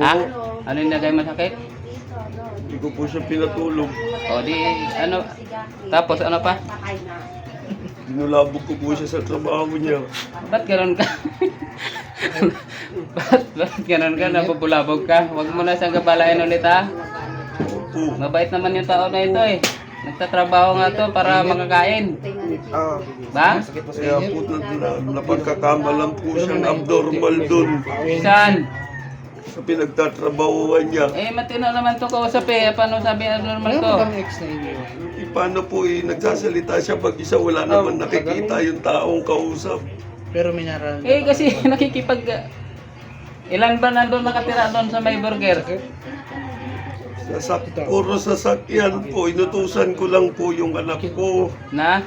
Ha? Ano yung nagay masakit? Hindi ko po siya pinatulog. O di, ano? Tapos ano pa? Dinulabog ko po siya sa trabaho niya. Ba't ganun ka? ba't, ba't ganun ka? Napupulabog ka? Huwag mo na siyang gabalain ulit ha? Opo. Mabait naman yung tao na ito eh. Nagtatrabaho nga to para makakain. Ah, Ba? kaya po na, na, napagkakamalan po siyang abnormal dun Saan? sa pinagtatrabahuan niya. Eh, matino naman to kausap eh. Paano sabi ang normal to? Eh, paano po eh, nagsasalita siya pag isa wala naman nakikita yung taong kausap. Pero may nararamdaman. Eh, kasi nakikipag... Ilan ba nandun nakatira doon sa may burger? Sasak, puro sasakyan po, inutusan ko lang po yung anak ko Na?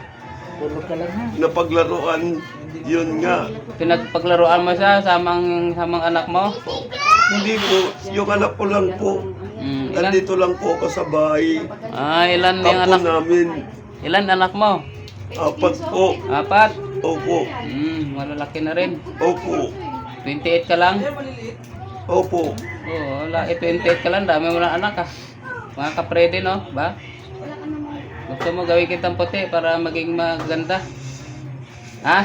Puro ka lang ha. na paglaruan, yun nga. Pinagpaglaruan mo siya samang, samang anak mo? Hindi po, yung anak ko lang po, Mm, ilan? nandito lang po ako sa bahay. Ah, ilan yung anak? namin, Ilan anak mo? apat po. Apat? Opo, Hmm, malalaki na rin. opo, 28 ka lang? opo. Oo, wala. Eh, 28 ka lang. Dami mo na anak ah. Mga kaprede, no? Ba? Gusto mo gawin kitang puti para maging maganda? Ha?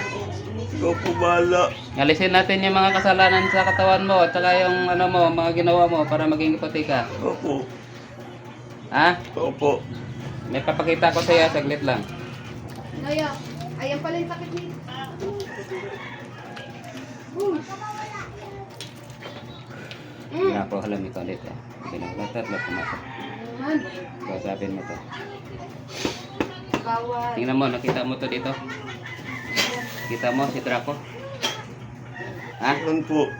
Ikaw po bahala. Alisin natin yung mga kasalanan sa katawan mo at saka yung ano mo, mga ginawa mo para maging puti ka. Opo, Ha? opo. May papakita ko sa iyo, saglit lang. Naya, ayan pala yung sakit ni... Mm. Ako, alam ito ulit eh. Binaglatat lang pumasok. Ayan. Kausapin mo to. Bawal. Tingnan mo, nakita mo to dito. Kita mo si Draco? Ha? Yan po.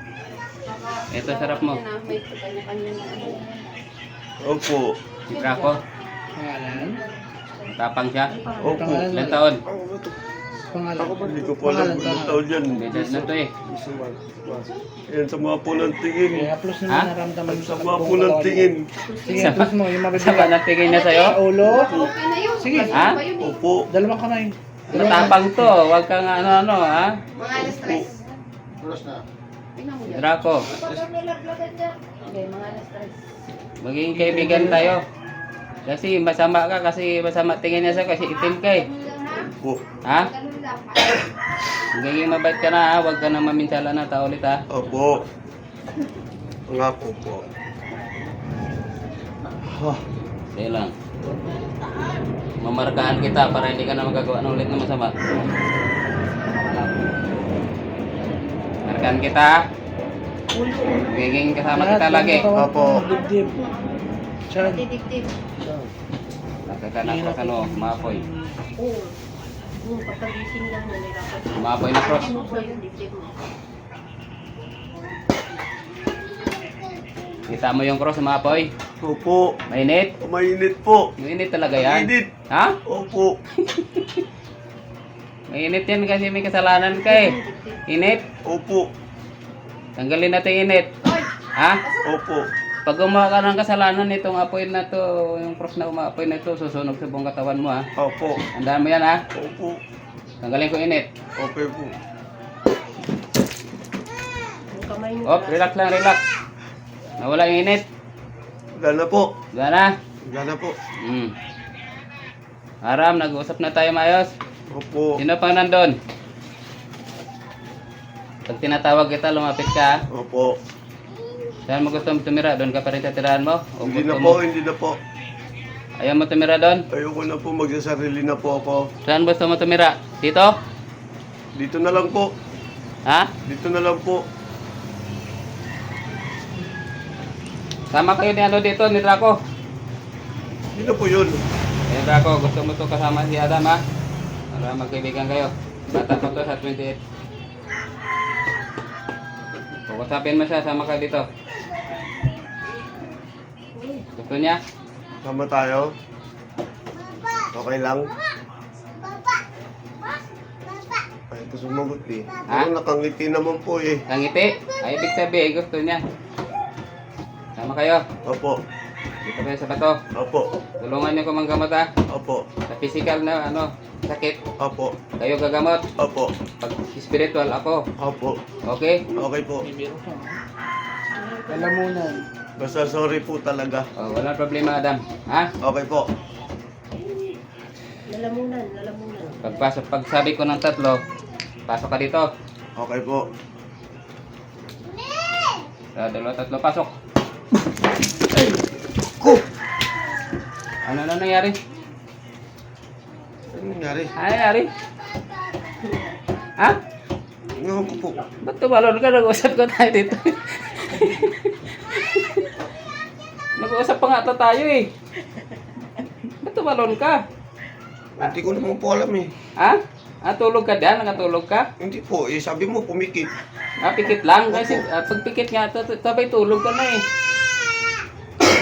Ito sarap mo. Na. Opo, Si Draco. Pangalan? Matapang siya. opo. Ilan taon? Pangalan. Hindi ko po alam kung anong taon yan. May edad na to eh. Yan sa mga pulang tingin. Kaya plus Ha? naramdaman mo Sa sa mga pulang tingin. Sige, plus mo, yung Sama mabibigat. na tingin niya sa'yo? Sa ulo. Na yun. Sige. Ha? ba yun eh? Opo, Dalawang kamay. Matapang to. Huwag kang ano-ano ha. Mga alas tres. Mo yan. Draco, Okay, mga alas tres. maging kaibigan tayo. Kasi masama ka kasi masama tingin niya sa'yo kasi itim ka eh. opo, Ha? Magiging mabait ka na ha. Huwag ka na maminsala na tao ulit ha. opo. Pangako po. Ha, Sige lang. Mamarkahan kita para hindi ka na magagawa ng ulit na masama. Markahan kita. Magiging kasama kita lagi. Opo. Dibdib. Siya. Didiktif. Nakakanak ko sa no, maapoy. Oo. Pagkagising lang na nila. Maapoy na cross. Ano ba yung diktif mo? Kita mo yung cross, maapoy. Opo. Mainit. Mainit po. Mainit talaga yan. Mainit. Ha? Opo. Mainit yan kasi may kasalanan ka eh. Init. Opo. Tanggalin natin init. Ha? Opo. Pag gumawa ka ng kasalanan nitong apoy na to, yung cross na umaapoy na to, susunog sa buong katawan mo ha. Opo. Tandaan mo yan ha. Opo. Tanggalin ko init. Okay po. Op, relax lang, relax. Nawala yung init. Wala na po. Na? Wala na po. Hmm. Aram, nag-uusap na tayo maayos. Opo. Sino pang nandun? Pag tinatawag kita, lumapit ka. Opo. Saan mo gusto mo tumira? Doon ka pa rin sa tirahan mo? O Hindi na mo? po, hindi na po. Ayaw mo tumira doon? Ayoko na po magsasarili na po ako. Saan gusto mo tumira? Dito? Dito na lang po. Ha? Dito na lang po. Sama kayo ni ano dito, ni Draco. Na po yun. Eh Draco, gusto mo to kasama si Adam ha? Para magkaibigan kayo. Bata pa to sa 28. Pag-usapin mo siya, sama kayo dito. Gusto niya? Sama tayo. Okay lang. Ay, ito sumagot eh. Ha? Pero nakangiti naman po eh. Nangiti? Ay, ibig sabihin, gusto niya. Sama kayo. Opo. Dito kayo sa bato. Opo. Tulungan niyo ko manggamot ha. Opo. Sa physical na ano, sakit. Opo. Kayo gagamot. Opo. Pag spiritual ako. Opo. Okay? Okay po. May biro ka. Lalamunan. Basta sorry po talaga. Oh, wala problema, Adam. Ha? Okay po. Lalamunan, lalamunan. Pagpasok, pag sabi ko ng tatlo, pasok ka dito. Okay po. Sa dalawa, tatlo, pasok. Ko! Ano na nangyari? Ano nangyari? Ano nangyari? Ha? Ngayon ko po. Ba't tumalon ka? Nag-usap ko tayo dito. Nag-uusap pa nga to tayo eh. Ba't tumalon ka? Hindi ko naman po alam eh. Ha? Ah, tulog ka dyan? Nakatulog ka? Hindi po, eh sabi mo pumikit. Ah, pikit lang. Kasi ah, pag pikit nga, sabay tulog ka na eh.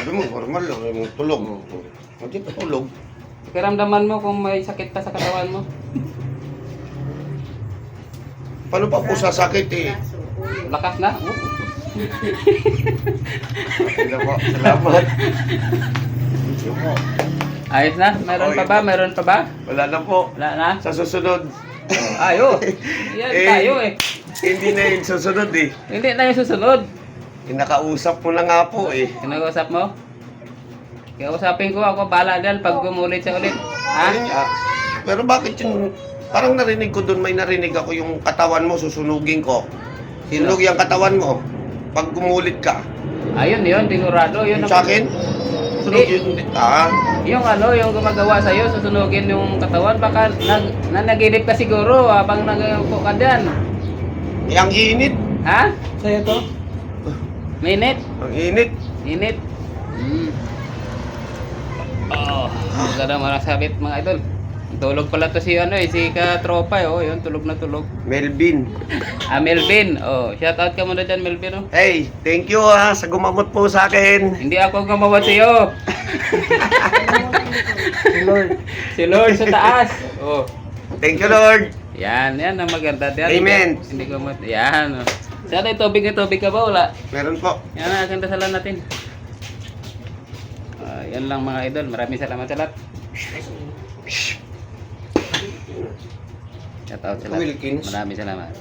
Sabi mo, normal lang, yung tulog. Hindi pa tulog. Pakiramdaman mo kung may sakit pa sa katawan mo. Paano pa po sasakit eh? Kaso, ulo. Lakas na. Oh. Salamat. Po. Ayos na? Meron pa ba? Meron pa ba? Wala na po. Wala na? Sa susunod. Ayo. Yan Eh. tayo eh. Hindi na yung susunod eh. Hindi na yung susunod. Kinakausap mo na nga po eh. Kinag-usap mo? Kausapin ko ako, bala dyan pag gumulit siya ulit. Ha? Ayun nga. Pero bakit yung... Parang narinig ko doon, may narinig ako yung katawan mo, susunugin ko. Sino? Sinug yung katawan mo. Pag gumulit ka. Ayun yun, sigurado. Yun Yung ang- sa akin, sunog Hindi. yun. Ah, Yung ano, yung gumagawa sa'yo, susunugin yung katawan, baka nag, nanaginip ka siguro habang nag-upo ka dyan. eh, ang init. Ha? Sa'yo to? Minute? Ang init. Init? Hmm. Oh, hindi na marasabit mga idol. Tulog pala to si ano eh, si katropa eh. Oh, yun, tulog na tulog. Melvin. Ah, Melvin. Oh, shout out ka muna dyan, Melvin. Oh. Hey, thank you ah, sa gumamot po sa akin. Hindi ako gumawa sa'yo. Si Lord. Si Lord sa taas. Oh. Thank you, Lord. Yan, yan ang maganda. Yan, Amen. Hindi ko mat... Yan. Oh. Sana yung tubig na tubig ka ba? Wala. Meron po. Yan ang aking dasalan natin. Ah, yan lang mga idol. Maraming salamat sa lahat. Shout out sa lahat. Maraming salamat.